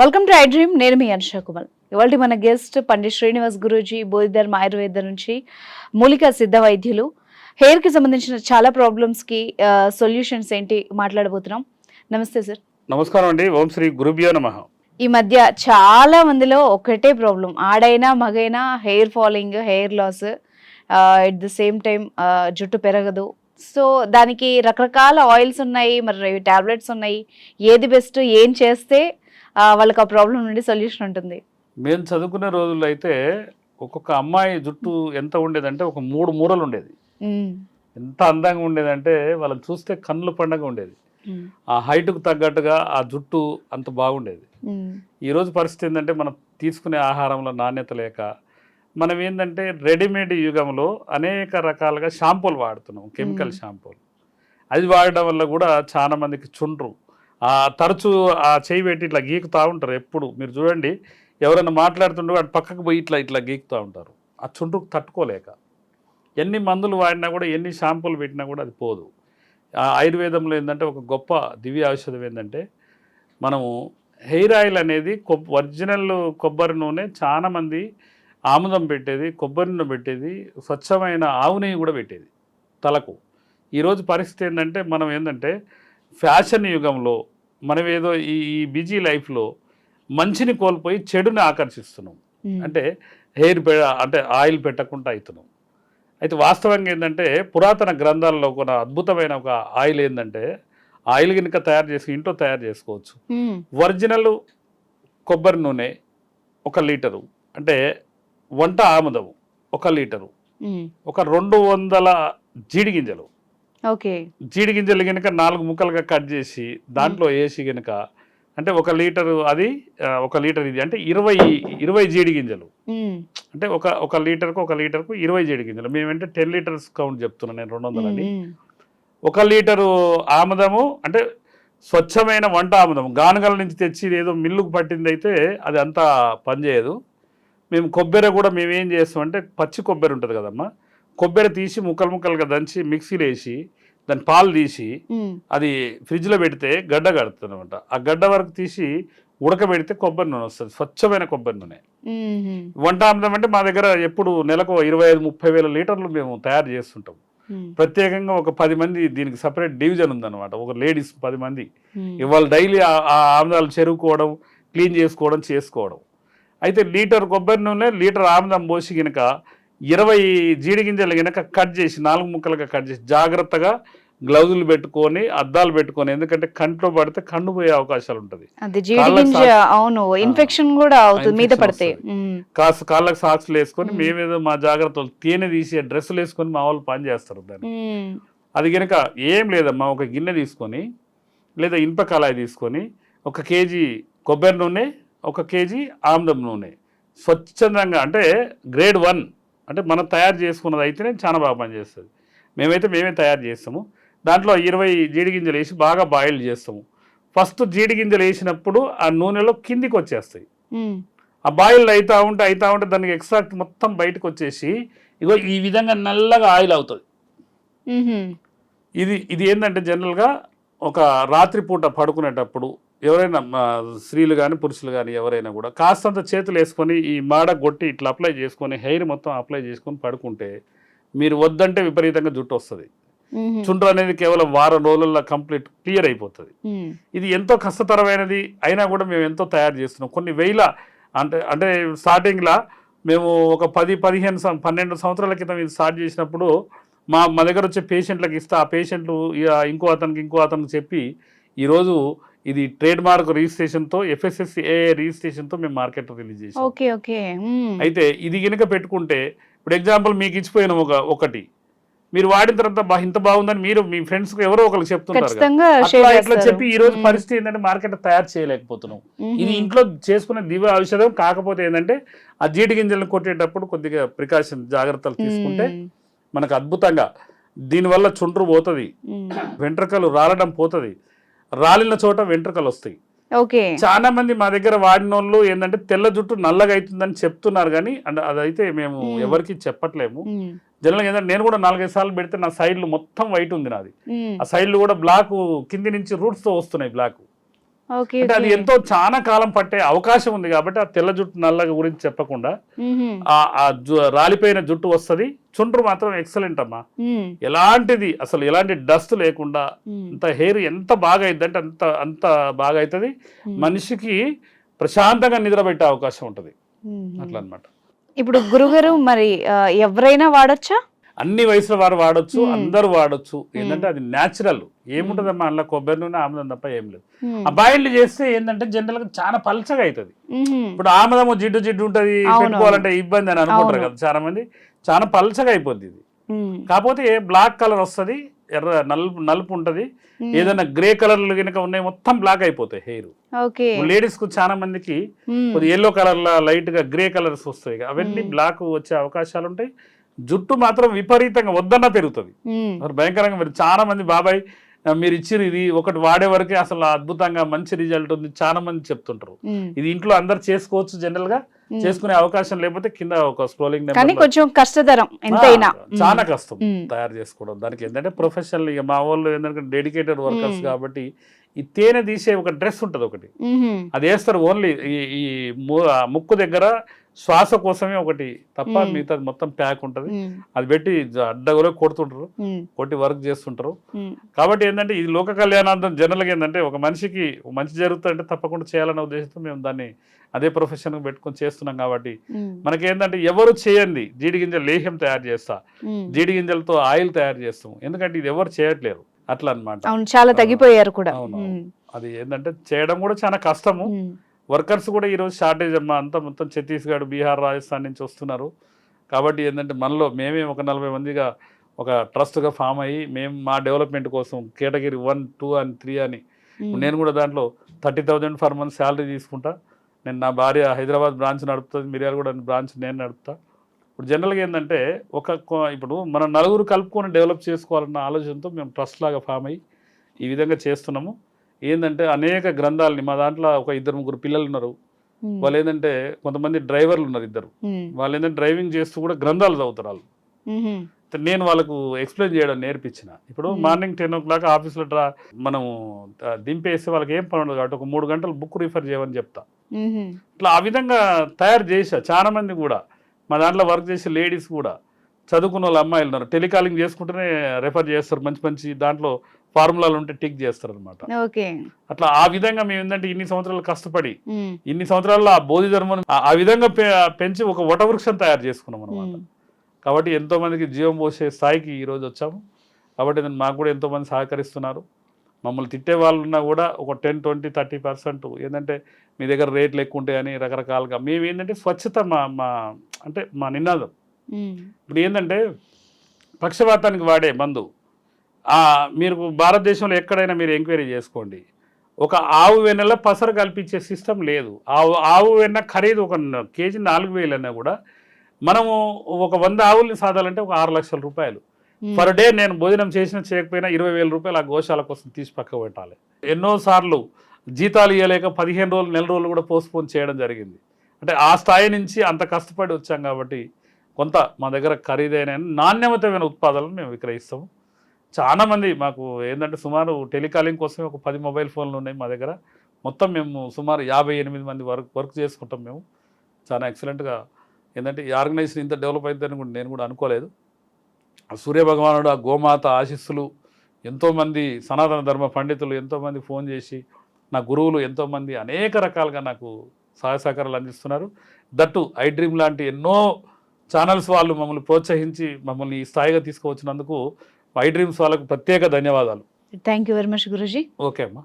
Welcome to I dream నేను మీ అనుషా కుమార్ ఇవాళ మన గెస్ట్ పండిట్ శ్రీనివాస్ గురూజీ బోధిధర్మ ఆయుర్వేద నుంచి మూలికా సిద్ధ వైద్యులు హెయిర్కి సంబంధించిన చాలా ప్రాబ్లమ్స్కి సొల్యూషన్స్ ఏంటి మాట్లాడబోతున్నాం. నమస్తే సార్. నమస్కారం అండి. ఓం శ్రీ గురుభ్యో నమ. ఈ మధ్య చాలా మందిలో ఒకటే ప్రాబ్లం ఆడైనా మగైనా hair falling hair loss at the same time జుట్టు పెరగదు. సో దానికి రకరకాల ఆయిల్స్ ఉన్నాయి. మరి టాబ్లెట్స్ ఉన్నాయి. ఏది బెస్ట్ ఏం చేస్తే వాళ్ళకి ఆ ప్రాబ్లం నుండి సొల్యూషన్ ఉంటుంది. మేము చదువుకునే రోజుల్లో అయితే ఒక్కొక్క అమ్మాయి జుట్టు ఎంత ఉండేదంటే ఒక మూడు మూరలు ఉండేది. ఎంత అందంగా ఉండేదంటే వాళ్ళని చూస్తే కన్నుల పండగ ఉండేది. ఆ హైట్కు తగ్గట్టుగా ఆ జుట్టు అంత బాగుండేది. ఈరోజు పరిస్థితి ఏంటంటే మనం తీసుకునే ఆహారంలో నాణ్యత లేక మనం ఏంటంటే రెడీమేడ్ యుగంలో అనేక రకాలుగా షాంపూలు వాడుతున్నాం కెమికల్. షాంపూలు. అది వాడడం వల్ల కూడా చాలా మందికి చుండ్రు. తరచూ ఆ చేయి పెట్టి ఇట్లా గీకుతూ ఉంటారు ఎప్పుడు. మీరు చూడండి ఎవరైనా మాట్లాడుతుంటే వాడు పక్కకు పోయి ఇట్లా ఇట్లా గీకుతూ ఉంటారు. ఆ చుండ్రుకు తట్టుకోలేక. ఎన్ని మందులు వాడినా కూడా ఎన్ని షాంపూలు పెట్టినా కూడా అది పోదు. ఆ ఆయుర్వేదంలో ఏంటంటే ఒక గొప్ప దివ్య ఔషధం ఏంటంటే మనము హెయిర్ ఆయిల్ అనేది కొబ్ ఒరిజినల్ కొబ్బరి నూనె చాలామంది ఆముదం పెట్టేది కొబ్బరి నూనె పెట్టేది స్వచ్ఛమైన ఆవు నెయ్యి కూడా పెట్టేది తలకు. ఈరోజు పరిస్థితి ఏంటంటే మనం ఏంటంటే ఫ్యాషన్ యుగంలో మనం ఏదో ఈ ఈ బిజీ లైఫ్లో మంచిని కోల్పోయి చెడుని ఆకర్షిస్తున్నాం. అంటే హెయిర్ అంటే ఆయిల్ పెట్టకుండా అవుతున్నాం అయితే వాస్తవంగా ఏంటంటే పురాతన గ్రంథాల్లో ఒక అద్భుతమైన ఒక ఆయిల్ ఏంటంటే ఆయిల్ కనుక తయారు చేసి ఇంట్లో తయారు చేసుకోవచ్చు. ఒరిజినల్ కొబ్బరి నూనె ఒక లీటరు. అంటే వంట ఆముదము ఒక లీటరు. ఒక రెండు వందల జీడి గింజలు. ఓకే. జీడి గింజలు కనుక నాలుగు ముక్కలుగా కట్ చేసి దాంట్లో వేసి కనుక అంటే ఒక లీటరు అది ఒక లీటర్ ఇది అంటే ఇరవై ఇరవై జీడి గింజలు. అంటే ఒక ఒక లీటర్కు ఒక లీటర్కు ఇరవై జీడి గింజలు. మేమంటే టెన్ లీటర్స్ కౌంట్ చెప్తున్నాను నేను రెండు వందలని ఒక లీటరు ఆముదము అంటే స్వచ్ఛమైన వంట ఆముదం గానుగల నుంచి తెచ్చి ఏదో మిల్లుకు పట్టింది అయితే అది అంతా పనిచేయదు మేము కొబ్బరి కూడా మేము ఏం చేస్తాం అంటే పచ్చి కొబ్బరి ఉంటుంది కదమ్మా. కొబ్బరి తీసి ముక్కలు ముక్కలుగా దంచి మిక్సీలో వేసి దాని పాలు తీసి అది ఫ్రిడ్జ్లో పెడితే గడ్డ కడుతుంది అనమాట ఆ గడ్డ వరకు తీసి ఉడకబెడితే కొబ్బరి నూనె వస్తుంది స్వచ్ఛమైన కొబ్బరి నూనె. వంట ఆముదం అంటే మా దగ్గర ఎప్పుడు నెలకు ఇరవై ఐదు ముప్పై వేల లీటర్లు మేము తయారు చేస్తుంటాం. ప్రత్యేకంగా ఒక పది మంది దీనికి సపరేట్ డివిజన్ ఉందన్నమాట. ఒక లేడీస్ పది మంది. ఇవాళ డైలీ ఆ ఆ ఆముదాలు చెరువుకోవడం క్లీన్ చేసుకోవడం చేసుకోవడం. అయితే లీటర్ కొబ్బరి నూనె లీటర్ ఆముదం పోసి గనక ఇరవై జీడి గింజలు గనక కట్ చేసి నాలుగు ముక్కలుగా కట్ చేసి జాగ్రత్తగా గ్లౌజులు పెట్టుకొని అద్దాలు పెట్టుకొని ఎందుకంటే కంట్లో పడితే కన్ను పోయే అవకాశాలు ఉంటుంది. అవును ఇన్ఫెక్షన్ కూడా అవుతుంది మీద పడితే. కాస్త కాళ్ళకి సాక్స్లు వేసుకొని మ్మ్. మేమేదో మా జాగ్రత్తలు తేనె తీసి డ్రెస్సులు వేసుకొని మా వాళ్ళు పని చేస్తారు దాన్ని అది కనుక ఏం లేదమ్మా ఒక గిన్నె తీసుకొని లేదా ఇనుప కళాయి తీసుకొని ఒక కేజీ కొబ్బరి నూనె ఒక కేజీ ఆముదం నూనె. స్వచ్ఛందంగా అంటే గ్రేడ్ వన్. అంటే మనం తయారు చేసుకున్నది అయితేనే చాలా బాగా పనిచేస్తుంది. మేమైతే మేమే తయారు చేస్తాము. దాంట్లో ఇరవై జీడి గింజలు వేసి బాగా బాయిల్ చేస్తాము. ఫస్ట్ జీడి గింజలు వేసినప్పుడు ఆ నూనెలో కిందికి వచ్చేస్తాయి. ఆ బాయిల్ అవుతా ఉంటే అవుతా ఉంటే దానికి ఎక్స్ట్రాక్ట్ మొత్తం బయటకు వచ్చేసి ఇగో ఈ విధంగా నల్లగా ఆయిల్ అవుతుంది. ఇది ఇది ఏంటంటే జనరల్గా ఒక రాత్రిపూట పడుకునేటప్పుడు ఎవరైనా స్త్రీలు కానీ పురుషులు కానీ ఎవరైనా కూడా కాస్తంత చేతులు వేసుకొని ఈ మాడ కొట్టి ఇట్లా అప్లై చేసుకొని హెయిర్ మొత్తం అప్లై చేసుకొని పడుకుంటే మీరు వద్దంటే విపరీతంగా జుట్టు వస్తుంది. చుండ్రు అనేది కేవలం వారం రోజుల్లో కంప్లీట్ క్లియర్ అయిపోతుంది. ఇది ఎంతో కష్టతరమైనది అయినా కూడా మేము ఎంతో తయారు చేస్తున్నాం. కొన్ని వేల అంటే అంటే స్టార్టింగ్లో మేము ఒక పది పదిహేను పన్నెండు సంవత్సరాల క్రితం ఇది స్టార్ట్ చేసినప్పుడు మా మా దగ్గర వచ్చే పేషెంట్లకు ఇస్తే ఆ పేషెంట్లు ఇక ఇంకో అతనికి ఇంకో అతనికి చెప్పి ఈరోజు ఇది ట్రేడ్ మార్క్ రిజిస్ట్రేషన్తో ఎఫ్ఎస్ఎస్ఏ రిజిస్ట్రేషన్తో మేము మార్కెట్ రిలీజ్ చేసాం ఓకే ఓకే. ఉమ్, అయితే ఇది కనుక పెట్టుకుంటే ఇప్పుడు ఎగ్జాంపుల్ మీకు ఇచ్చిపోయిన ఒక ఒకటి. మీరు వాడిన తర్వాత బా ఇంత బాగుందని మీరు మీ ఫ్రెండ్స్ ఎవరో ఇట్లా చేస్తారు. చెప్పి ఈ రోజు పరిస్థితి ఏంటంటే మార్కెట్ తయారు చేయలేకపోతున్నాం. ఇది ఇంట్లో చేసుకునే దివ్య ఔషధం కాకపోతే ఏంటంటే ఆ జీడి గింజలను కొట్టేటప్పుడు కొద్దిగా ప్రికాషన్ జాగ్రత్తలు తీసుకుంటే మనకు అద్భుతంగా దీనివల్ల చుండ్రు పోతుంది. వెంట్రుకలు రాలడం పోతుంది. రాలిన చోట వెంట్రుకలు వస్తాయి. చాలా మంది మా దగ్గర వాడిన వాళ్ళు ఏంటంటే తెల్ల జుట్టు నల్లగా అవుతుందని చెప్తున్నారు కానీ అండ్ అదైతే మేము. ఎవరికి చెప్పట్లేము. జనరల్గా ఏంటంటే నేను కూడా నాలుగైదు సార్లు పెడితే నా సైడ్లు మొత్తం వైట్ ఉంది నాది. ఆ సైడ్లు కూడా బ్లాక్ కింది నుంచి రూట్స్తో వస్తున్నాయి బ్లాక్. అంటే అది ఎంతో చాలా కాలం పట్టే అవకాశం ఉంది కాబట్టి ఆ తెల్ల జుట్టు నల్ల గురించి చెప్పకుండా ఆ రాలిపోయిన జుట్టు వస్తది. చుండ్రు మాత్రం ఎక్సలెంట్ అమ్మా. ఎలాంటిది? అసలు ఎలాంటి డస్ట్ లేకుండా అంత హెయిర్ ఎంత బాగా అయింది అంటే అంత అంత బాగా అవుతుంది మనిషికి ప్రశాంతంగా నిద్ర పెట్టే అవకాశం ఉంటుంది. అట్లా అన్నమాట ఇప్పుడు గురుగారు మరి ఎవరైనా వాడొచ్చా? అన్ని వయసుల వారు వాడొచ్చు అందరూ వాడొచ్చు. ఏంటంటే అది న్యాచురల్ ఏముంటదమ్మా అందులో కొబ్బరి నూనె ఆముదం తప్ప ఏం లేదు. అబ్బాయిలు చేస్తే ఏంటంటే జనరల్గా చాలా పలచగా అవుతుంది ఇప్పుడు ఆమదము జిడ్డు జిడ్డు ఉంటది. పెట్టుకోవాలంటే ఇబ్బంది అని అనుకుంటారు. కదా చాలా మంది చాలా పలచగా అయిపోద్ది ఇది. కాకపోతే బ్లాక్ కలర్ వస్తది ఎర్ర నలుపు నలుపు ఉంటది. ఏదైనా గ్రే కలర్లు కనుక ఉన్నాయి మొత్తం బ్లాక్ అయిపోతాయి హెయిర్ లేడీస్కు చాలా మందికి ఎల్లో కలర్ లా లైట్గా గ్రే కలర్స్ వస్తాయి. అవన్నీ. బ్లాక్ వచ్చే అవకాశాలు ఉంటాయి. జుట్టు మాత్రం విపరీతంగా వద్దన్నా పెరుగుతుంది. భయంకరంగా మీరు చాలా మంది బాబాయ్ మీరు ఇచ్చిర్రు ఇది ఒకటి వాడే వరకే అసలు అద్భుతంగా మంచి రిజల్ట్ ఉంది చాలా మంది చెప్తుంటారు. ఇది ఇంట్లో అందరు చేసుకోవచ్చు జనరల్గా చేసుకునే అవకాశం లేకపోతే కింద ఒక స్క్రోలింగ్ కానీ కొంచెం కష్టతరం ఎంతైనా. చాలా కష్టం. తయారు చేసుకోవడం. దానికి ఏంటంటే ప్రొఫెషనల్ ఇక మా వాళ్ళు ఏంటంటే డెడికేటెడ్ వర్కర్స్. కాబట్టి ఈ తేనె తీసే ఒక డ్రెస్ ఉంటుంది ఒకటి. అది వేస్తారు ఓన్లీ ఈ ముక్కు దగ్గర శ్వాస కోసమే ఒకటి తప్ప మ్మ్. మిగతాది మొత్తం ప్యాక్ ఉంటుంది. అది పెట్టి అడ్డగోలో కొడుతుంటారు. కొట్టి వర్క్ చేస్తుంటారు. కాబట్టి ఏంటంటే ఇది లోక కళ్యాణార్థం జనరల్గా ఏంటంటే ఒక మనిషికి మంచి జరుగుతుందంటే తప్పకుండా చేయాలన్న ఉద్దేశంతో మేము దాన్ని అదే ప్రొఫెషన్ పెట్టుకొని చేస్తున్నాం కాబట్టి. మనకేంటంటే ఎవరు చేయండి జీడి గింజల లేహ్యం తయారు చేస్తా. జీడి గింజలతో ఆయిల్ తయారు చేస్తాం ఎందుకంటే ఇది ఎవరు చేయట్లేరు అట్లా అన్నమాట అవును చాలా తగ్గిపోయారు కూడా. అది ఏంటంటే చేయడం కూడా చాలా కష్టము. వర్కర్స్ కూడా ఈరోజు షార్టేజ్ అమ్మా అంతా మొత్తం ఛత్తీస్గఢ్ బీహార్ రాజస్థాన్ నుంచి వస్తున్నారు. కాబట్టి ఏంటంటే మనలో మేమే ఒక నలభై మందిగా ఒక ట్రస్ట్గా ఫామ్ అయ్యి మేము మా డెవలప్మెంట్ కోసం category one two and three అని. నేను కూడా దాంట్లో thirty thousand per month salary తీసుకుంటా. నేను నా భార్య హైదరాబాద్ బ్రాంచ్ నడుపుతుంది మిర్యాల కూడా బ్రాంచ్ నేను నడుపుతా. ఇప్పుడు జనరల్గా ఏంటంటే ఒక ఇప్పుడు మనం నలుగురు కలుపుకొని డెవలప్ చేసుకోవాలన్న ఆలోచనతో మేము ట్రస్ట్ లాగా ఫామ్ అయ్యి ఈ విధంగా చేస్తున్నాము ఏంటంటే అనేక గ్రంథాలని మా దాంట్లో ఒక ఇద్దరు ముగ్గురు పిల్లలు ఉన్నారు. వాళ్ళు ఏంటంటే కొంతమంది డ్రైవర్లు ఉన్నారు ఇద్దరు. వాళ్ళు ఏంటంటే డ్రైవింగ్ చేస్తూ కూడా గ్రంథాలు చదువుతారు వాళ్ళు నేను వాళ్ళకు ఎక్స్ప్లెయిన్ చేయడం నేర్పించిన ఇప్పుడు. మార్నింగ్ టెన్ ఓ క్లాక్ ఆఫీస్లో డ్రా మనము ఆ, దింపేసి వాళ్ళకి ఏం పని ఉండదు కాబట్టి ఒక మూడు గంటలు బుక్ రిఫర్ చేయమని చెప్తా. ఇట్లా ఆ విధంగా తయారు చేసా చాలా మంది కూడా మా దాంట్లో వర్క్ చేసే లేడీస్ కూడా చదువుకున్న వాళ్ళ అమ్మాయిలు ఉన్నారు. టెలికాలింగ్ చేసుకుంటూనే రెఫర్ చేస్తారు. మంచి మంచి దాంట్లో ఫార్ములాలు ఉంటే టిక్ చేస్తారు అనమాట అట్లా ఆ విధంగా మేము ఏంటంటే ఇన్ని సంవత్సరాలు కష్టపడి. ఇన్ని సంవత్సరాల్లో ఆ బోధి ధర్మం ఆ- విధంగా పెంచి ఒక వటవృక్షం తయారు చేసుకున్నాం అనమాట. కాబట్టి ఎంతో మందికి జీవం పోసే స్థాయికి ఈరోజు వచ్చాము. కాబట్టి మాకు కూడా ఎంతో మంది సహకరిస్తున్నారు. మమ్మల్ని తిట్టే వాళ్ళు ఉన్నా కూడా ఒక టెన్ ట్వంటీ థర్టీ పర్సెంట్ ఏంటంటే మీ దగ్గర రేట్లు ఎక్కువ ఉంటాయని రకరకాలుగా మేము ఏంటంటే స్వచ్ఛత మా మా అంటే మా నినాదం. ఇప్పుడు ఏంటంటే పక్షవాతానికి వాడే మందు మీరు భారతదేశంలో ఎక్కడైనా మీరు ఎంక్వైరీ చేసుకోండి ఒక ఆవు వెన్నెల పసరు కల్పించే సిస్టమ్ లేదు ఆవు ఆవు వెన్న ఖరీదు ఒక కేజీ నాలుగు వేలు అన్నా కూడా మనము ఒక వంద ఆవుల్ని సాధాలంటే ఒక ఆరు లక్షల రూపాయలు. Hmm. పర్ డే నేను భోజనం చేసినా చేయకపోయినా ఇరవై వేల రూపాయలు ఆ గోశాల కోసం తీసి పక్క పెట్టాలి. ఎన్నోసార్లు జీతాలు ఇవ్వలేక పదిహేను రోజులు నెల రోజులు కూడా పోస్ట్పోన్ చేయడం జరిగింది. అంటే ఆ స్థాయి నుంచి అంత కష్టపడి వచ్చాం కాబట్టి కొంత మా దగ్గర ఖరీదైన నాణ్యమతమైన ఉత్పాదనలు మేము విక్రయిస్తాము. చాలా మంది మాకు ఏంటంటే సుమారు టెలికాలింగ్ కోసం ఒక పది మొబైల్ ఫోన్లు ఉన్నాయి మా దగ్గర. మొత్తం మేము సుమారు యాభై ఎనిమిది మంది వర్క్ వర్క్ చేసుకుంటాం మేము. చాలా ఎక్సలెంట్గా ఏంటంటే ఈ ఆర్గనైజేషన్ ఇంత డెవలప్ అవుతుందని కూడా నేను కూడా అనుకోలేదు. ఆ సూర్య భగవానుడు ఆ గోమాత ఆశీస్సులు ఎంతోమంది సనాతన ధర్మ పండితులు ఎంతోమంది ఫోన్ చేసి నా గురువులు ఎంతోమంది అనేక రకాలుగా నాకు సహాయ సహకారాలు అందిస్తున్నారు. దట్టు ఐ డ్రీమ్ లాంటి ఎన్నో ఛానల్స్ వాళ్ళు మమ్మల్ని ప్రోత్సహించి మమ్మల్ని ఈ స్థాయిగా తీసుకువచ్చినందుకు ఐ డ్రీమ్స్ వాళ్ళకు ప్రత్యేక ధన్యవాదాలు. Thank you very much Guruji okay అమ్మా.